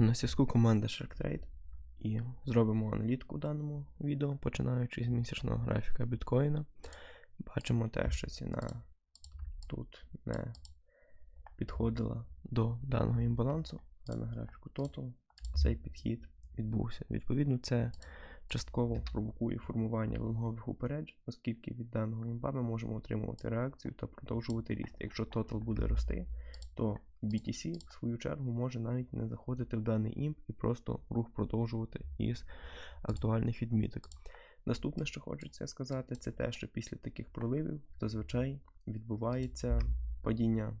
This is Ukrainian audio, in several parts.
На зв'язку команда SharkTrade і зробимо аналітику даному відео, починаючи з місячного графіка біткоїна. Бачимо те, що ціна тут не підходила до даного імбалансу, але на графіку Total цей підхід відбувся. Відповідно, це частково провокує формування лонгових упереджень, оскільки від даного імба ми можемо отримувати реакцію та продовжувати ріст. Якщо Total буде рости, то BTC, в свою чергу, може навіть не заходити в даний імп і просто рух продовжувати із актуальних відміток. Наступне, що хочеться сказати, це те, що після таких проливів зазвичай відбувається падіння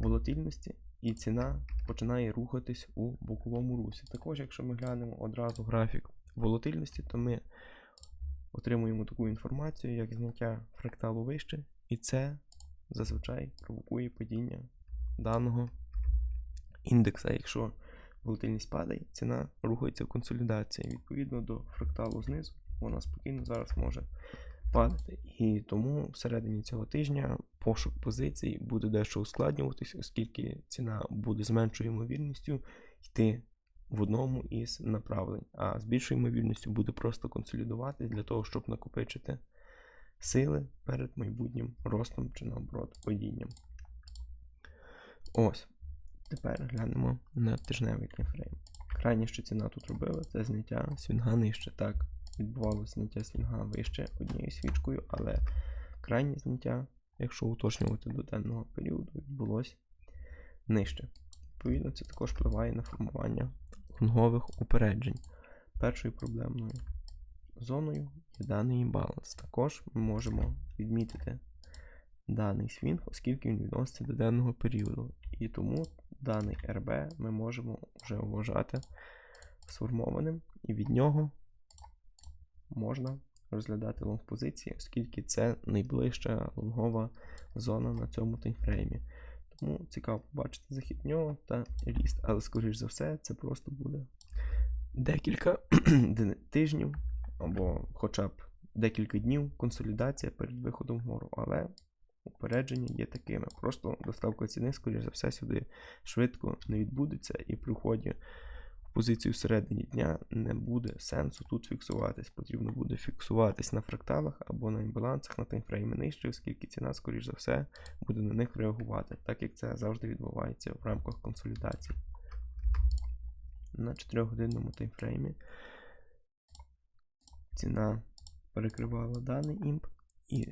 волатильності, і ціна починає рухатись у боковому русі. Також, якщо ми глянемо одразу графік волатильності, то ми отримуємо таку інформацію, як зняття фракталу вище, і це зазвичай провокує падіння даного індекса. Якщо волатильність падає, ціна рухається в консолідації. Відповідно до фракталу знизу, вона спокійно зараз може падати. І тому всередині цього тижня пошук позицій буде дещо ускладнюватись, оскільки ціна буде з меншою ймовірністю йти в одному із направлень, а з більшою ймовірністю буде просто консолідувати для того, щоб накопичити сили перед майбутнім ростом чи наоборот падінням. Ось. Тепер глянемо на тижневий таймфрейм. Крайнє, що ціна тут робила, це зняття свінга нижче. Так, відбувалося зняття свінга вище однією свічкою, але крайнє зняття, якщо уточнювати до денного періоду, відбулося нижче. Відповідно, це також впливає на формування лонгових упереджень. Першою проблемною зоною є даний імбаланс. Також ми можемо відмітити даний свінг, оскільки він відноситься до денного періоду. І тому даний РБ ми можемо вже вважати сформованим, і від нього можна розглядати лонг позиції, оскільки це найближча лонгова зона на цьому таймфреймі. Тому цікаво побачити захід нього та ріст. Але, скоріш за все, це просто буде декілька тижнів або хоча б декілька днів консолідація перед виходом вгору. Але упередження є такими. Просто доставка ціни, скоріш за все, сюди швидко не відбудеться, і при вході в позицію всередині дня не буде сенсу тут фіксуватись. Потрібно буде фіксуватись на фракталах або на імбалансах на таймфрейми нижче, оскільки ціна, скоріш за все, буде на них реагувати, так як це завжди відбувається в рамках консолідації. На 4-годинному таймфреймі ціна перекривала даний імп і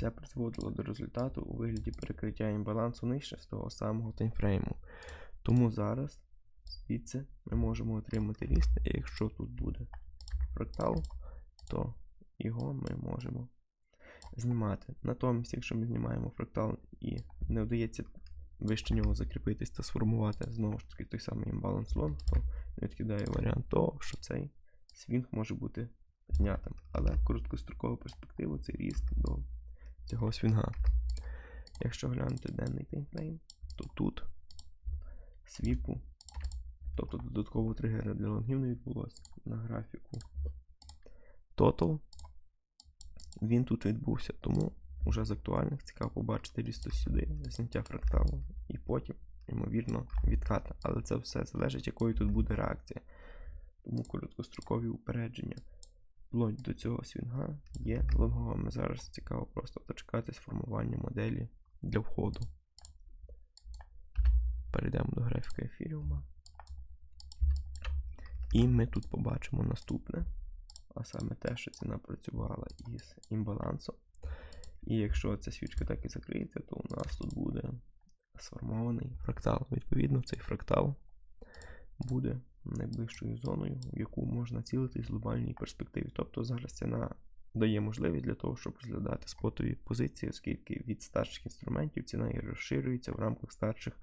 це призводило до результату у вигляді перекриття імбалансу нижче з того самого таймфрейму. Тому зараз звідси ми можемо отримати ріст, і якщо тут буде фрактал, то його ми можемо знімати. Натомість, якщо ми знімаємо фрактал і не вдається вище нього закріпитись та сформувати знову ж таки той самий імбаланс лонг, то не відкидає варіант того, що цей свінг може бути знятим. Але в короткострокову перспективу це ріст до цього свінга. Якщо глянути денний таймфрейм, то тут свіпу, тобто додаткового тригера для лонгів не відбулося на графіку Total. Він тут відбувся, тому вже з актуальних цікаво побачити ріст сюди, зняття фракталу, і потім, ймовірно, відката. Але це все залежить, якою тут буде реакція. Тому короткострокові упередження вплоть до цього свінга є лонговими. Зараз цікаво просто дочекатись формування моделі для входу. Перейдемо до графіка ефіріума. І ми тут побачимо наступне. А саме те, що ціна працювала із імбалансом. І якщо ця свічка так і закриється, то у нас тут буде сформований фрактал. Відповідно, цей фрактал буде найближчою зоною, в яку можна цілити з глобальній перспективі. Тобто зараз ціна дає можливість для того, щоб розглядати спотові позиції, оскільки від старших інструментів ціна і розширюється в рамках старших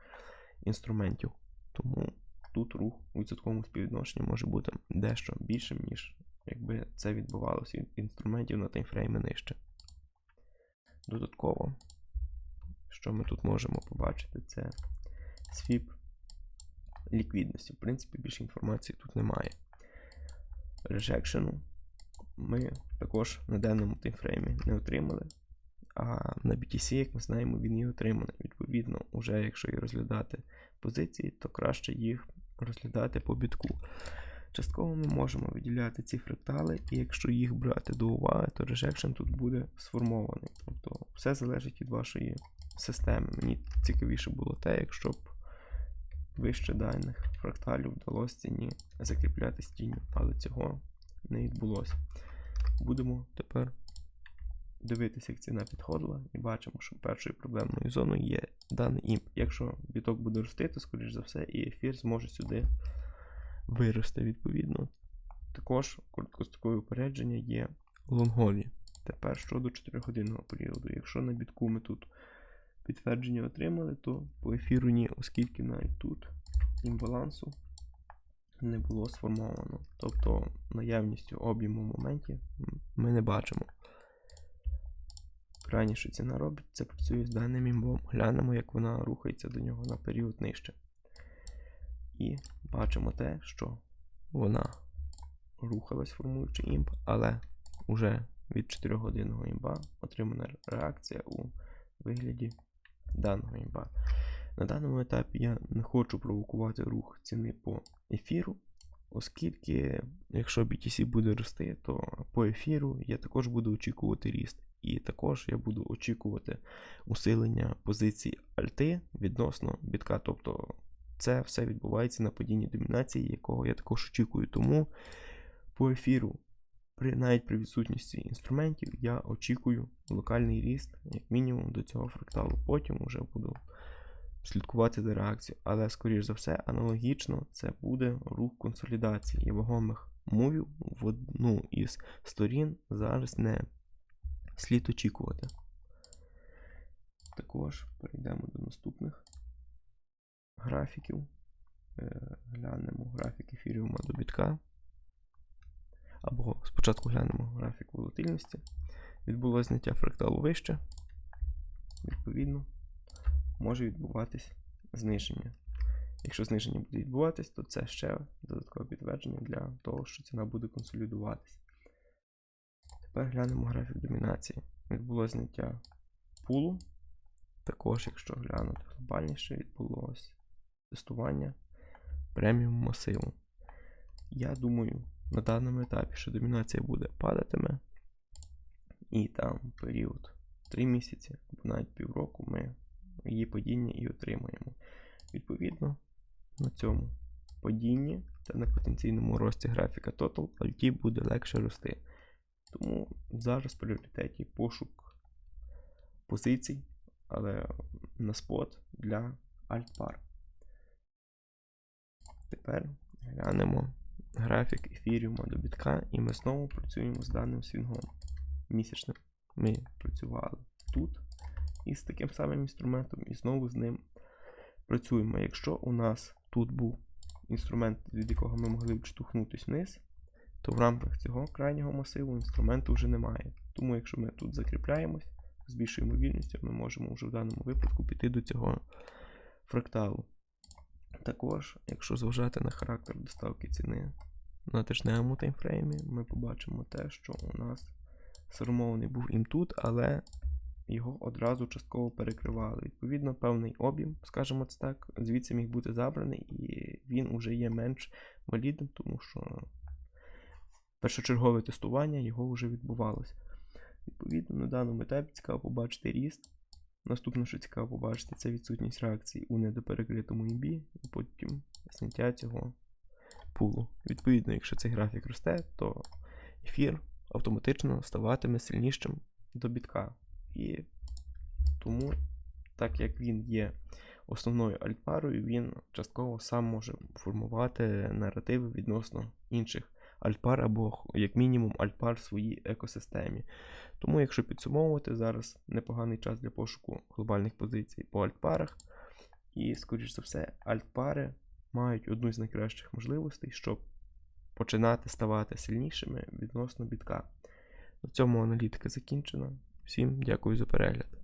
інструментів. Тому тут рух у відсотковому співвідношенні може бути дещо більшим, ніж якби це відбувалося від інструментів на таймфрейми нижче. Додатково, що ми тут можемо побачити, це свіп ліквідності. В принципі, більше інформації тут немає. Режекшену ми також на денному таймфреймі не отримали. А на BTC, як ми знаємо, він і отриманий. Відповідно, уже якщо і розглядати позиції, то краще їх розглядати по бітку. Частково ми можемо виділяти ці фрактали, і якщо їх брати до уваги, то rejection тут буде сформований. Тобто все залежить від вашої системи. Мені цікавіше було те, якщо б вище даних фракталів вдалося ціні закріпляти з тінню, але цього не відбулося. Будемо тепер дивитися, як ціна підходила, і бачимо, що першою проблемною зоною є даний імп. Якщо біток буде рости, то, скоріш за все, і ефір зможе сюди вирости відповідно. Також короткострокове упередження є лонгові. Тепер щодо 4-годинного періоду. Якщо на бітку ми тут підтвердження отримали, то по ефіру ні, оскільки навіть тут імбалансу не було сформовано. Тобто наявністю об'єму в моменті ми не бачимо. Крайніше що ціна робить, це працює з даним імбом. Глянемо, як вона рухається до нього на період нижче. І бачимо те, що вона рухалась, формуючи імп, але уже від 4 годинного імба отримана реакція у вигляді даного імба. На даному етапі я не хочу провокувати рух ціни по ефіру, оскільки, якщо BTC буде рости, то по ефіру я також буду очікувати ріст. І також я буду очікувати усилення позицій альти відносно бітка. Тобто це все відбувається на падінні домінації, якого я також очікую. Тому по ефіру, при, навіть при відсутності інструментів, я очікую локальний ріст, як мінімум, до цього фракталу. Потім вже буду слідкувати за реакцією. Але, скоріш за все, аналогічно це буде рух консолідації і вагомих мувів в одну із сторін зараз не слід очікувати. Також перейдемо до наступних графіків. Е, Глянемо графік ефіріума до бітка. Або спочатку глянемо графік волатильності. Відбулося зняття фракталу вище. Відповідно, може відбуватись зниження. Якщо зниження буде відбуватись, то це ще додаткове підтвердження для того, що ціна буде консолідуватись. Тепер глянемо графік домінації. Відбулося зняття пулу. Також, якщо глянути глобальніше, відбулося тестування преміум масиву. Я думаю, на даному етапі, що домінація буде падатиме, і там період 3 місяці або навіть півроку ми її падіння і отримаємо. Відповідно, на цьому падінні та на потенційному рості графіка Total Alti буде легше рости. Тому зараз в пріоритеті пошук позицій, але на спот для альтпар. Тепер глянемо графік ефіріума до бітка, і ми знову працюємо з даним свінгом місячним. Ми працювали тут із таким самим інструментом, і знову з ним працюємо. Якщо у нас тут був інструмент, від якого ми могли відштовхнутися вниз, то в рамках цього крайнього масиву інструменту вже немає. Тому, якщо ми тут закріпляємось, з більшою ймовірністю, ми можемо вже в даному випадку піти до цього фракталу. Також, якщо зважати на характер доставки ціни на тижневому таймфреймі, ми побачимо те, що у нас сформований був ім тут, але його одразу частково перекривали. Відповідно, певний об'єм, скажімо це так, звідси міг бути забраний, і він уже є менш валідним, тому що першочергове тестування його вже відбувалося. Відповідно, на даному етапі цікаво побачити ріст. Наступне, що цікаво побачити, це відсутність реакції у недоперекритому імбі, і потім зняття цього пулу. Відповідно, якщо цей графік росте, то ефір автоматично ставатиме сильнішим до бітка. І тому, так як він є основною альтпарою, він частково сам може формувати наративи відносно інших альтпар або, як мінімум, альтпар в своїй екосистемі. Тому, якщо підсумовувати, зараз непоганий час для пошуку глобальних позицій по альтпарах. І, скоріш за все, альтпари мають одну з найкращих можливостей, щоб починати ставати сильнішими відносно бітка. На цьому аналітика закінчена. Всім дякую за перегляд.